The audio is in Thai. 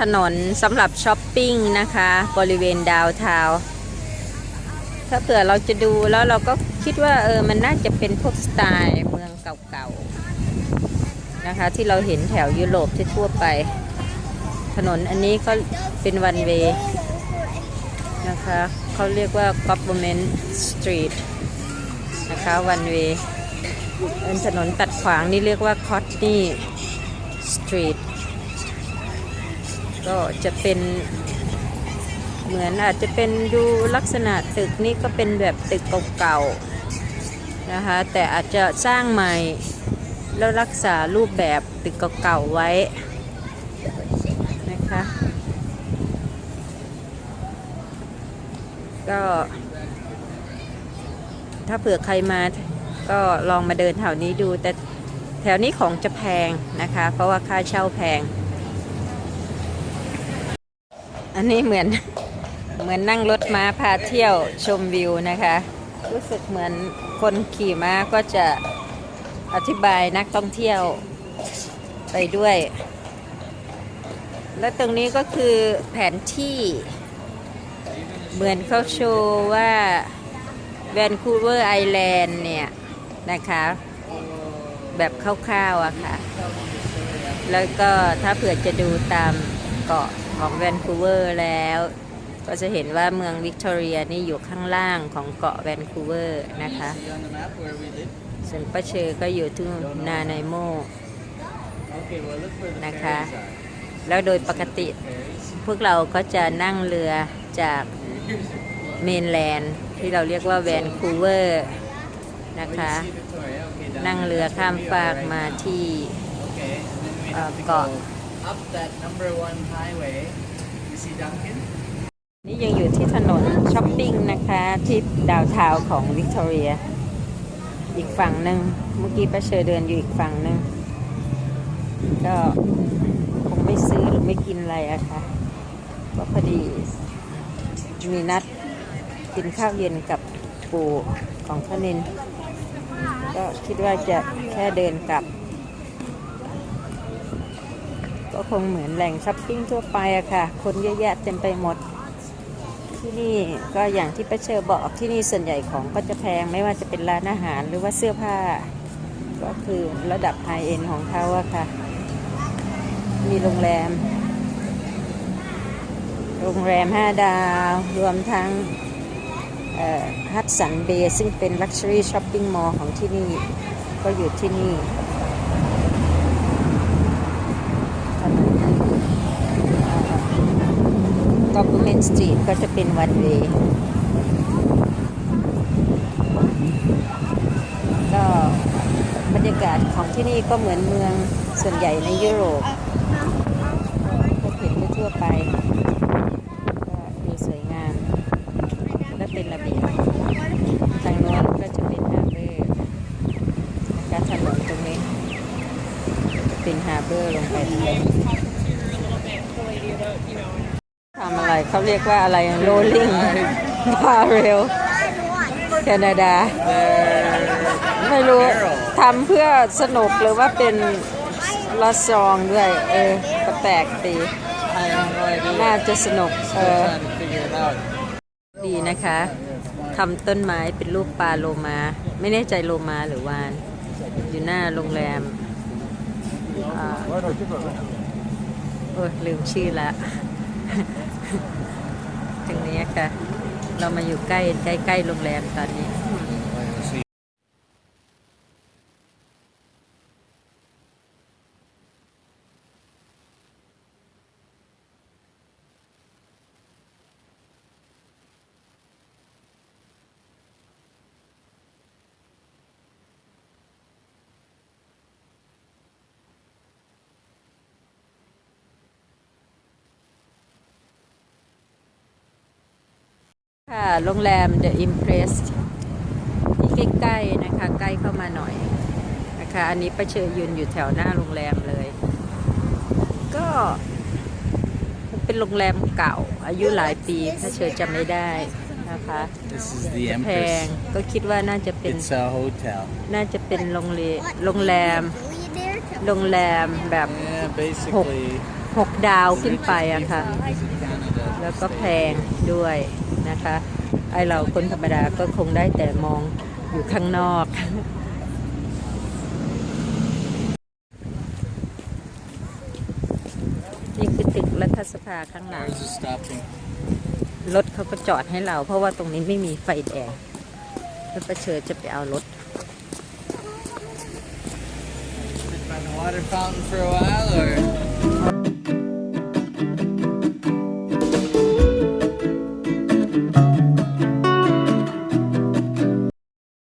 ถนนสำหรับช้อปปิ้งนะคะ บริเวณดาวเทาวถ้าเผื่อเราจะดูแล้วเราก็คิดว่าเออมันน่าจะเป็นพวกสไตล์เมืองเก่าๆนะคะ ที่เราเห็นแถวยุโรปที่ทั่วไป ถนนอันนี้ก็เป็นวันเวย์ นะคะเขาเรียกว่า government street นะคะวันเวย์ถนนตัดขวางนี่เรียกว่า Courtney street ก็จะเป็นเหมือนอาจจะเป็นดูลักษณะตึกนี่ก็เป็นแบบตึกเก่าๆนะคะแต่อาจจะสร้างใหม่ แล้วรักษารูปแบบตึกเก่าๆไว้นะคะ ก็ ถ้าเผื่อใครมาก็ลองมาเดินแถวนี้ดู แต่แถวนี้ของจะแพงนะคะ เพราะว่าค่าเช่าแพง อันนี้เหมือนเหมือนนั่งรถม้าพาเที่ยวชมวิวนะคะ รู้สึกเหมือนคนขี่ม้าก็จะอธิบายนักท่องเที่ยวไปด้วย และตรงนี้ก็คือแผนที่ เหมือนเขาโชว์ว่าแวนคูเวอร์ไอแลนด์เนี่ยนะคะ แบบคร่าวๆอะค่ะ แล้วก็ถ้าเผื่อจะดูตามเกาะของแวนคูเวอร์แล้ว ก็จะเห็นว่าเมืองวิกตอเรียนี่อยู่ข้างล่างของเกาะแวนคูเวอร์นะคะส่วนป้าเชอก็อยู่ที่นาไนโม Okay, well look where the Naka. ferries are. แล้วโดยปกติพวกเราก็จะนั่งเรือจาก เมนแลนด์ที่เราเรียกว่าแวนคูเวอร์นะคะ See Victoria? Okay, down นั่ง there. เรือ That's ข้าม where we ฟาก are right มา now. ที่ Okay, and then we uh, have to go got- up that number one highway. You see Duncan? นี่ยังอยู่ที่ถนนช้อปปิ้งนะคะ ที่ดาวเทาวน์ของวิกตอเรีย อีกฝั่งหนึ่งเมื่อกี้ป้าเชอเดินอยู่อีกฝั่งหนึ่งก็คงไม่ซื้อหรือไม่กินอะไรอะค่ะก็พอดี มีนัดกินข้าวเย็นกับปู่ของพระนิน ก็คิดว่าจะแค่เดินกลับ ก็คงเหมือนแหล่งช้อปปิ้งทั่วไปอะค่ะ คนเยอะแยะเต็มไปหมด ที่นี่ก็อย่างที่ป้าเชอบอกที่นี่ส่วนใหญ่ของก็จะแพงไม่ว่าจะเป็นร้านอาหารหรือว่าเสื้อผ้า ก็คือระดับไฮเอ็นของเขาอะค่ะ มีโรงแรม โรงแรม 5 ดาว รวมทั้งฮัตสันเบย์ซึ่งเป็น Luxury Shopping Mall ของที่นี่ ก็อยู่ที่นี่ถนน Government Street ก็จะเป็นวันเวย์ก็บรรยากาศของที่นี่ก็เหมือนเมืองส่วนใหญ่ในยุโรปก็เห็นทั่วๆไป ก็ดูสวยงาม และเป็นระเบียบทางโน้นก็จะเป็นฮาร์เบอร์นะคะถนนตรงนี้ เป็นฮาร์เบอร์ลงไปทำอะไรเขาเรียกว่าอะไร rolling barrel แคนาดา ไม่รู้ทำเพื่อสนุกหรือว่าเป็นละซองด้วย เออก็แปลกดีน่าจะสนุกเออดีนะคะทำต้นไม้เป็นรูปปลาโลมา ไม่แน่ใจโลมาหรือวาน อยู่หน้าโรงแรม โอ้ลืมชื่อละตรงนี้ค่ะ เรามาอยู่ใกล้ใกล้ใกล้โรงแรมตอนนี้ ค่ะ โรงแรม The Impress ที่ใกล้ๆนะคะ ใกล้เข้ามาหน่อยนะคะ อันนี้ประเชยยืนอยู่แถวหน้าโรงแรมเลย ก็เป็นโรงแรมเก่า อายุหลายปีถ้าเชยจำไม่ได้นะคะ This is the แพง Empress. ก็คิดว่าน่าจะเป็น It's a hotel. น่าจะเป็นโรงแรมโรงแรม Billionaire โรงแรมแบบ Yeah, basically. หกดาวขึ้นไปอะค่ะ Visit Canada. แล้วก็แพงด้วยนะคะ ไอเราคนธรรมดาก็คงได้แต่มองอยู่ข้างนอก นี่คือตึกรัฐสภาข้างหลัง Cars are stopping. รถเขาก็จอดให้เรา เพราะว่าตรงนี้ไม่มีไฟแดง แล้วประเชิญจะไปเอารถ Sit by the water fountain for a while, or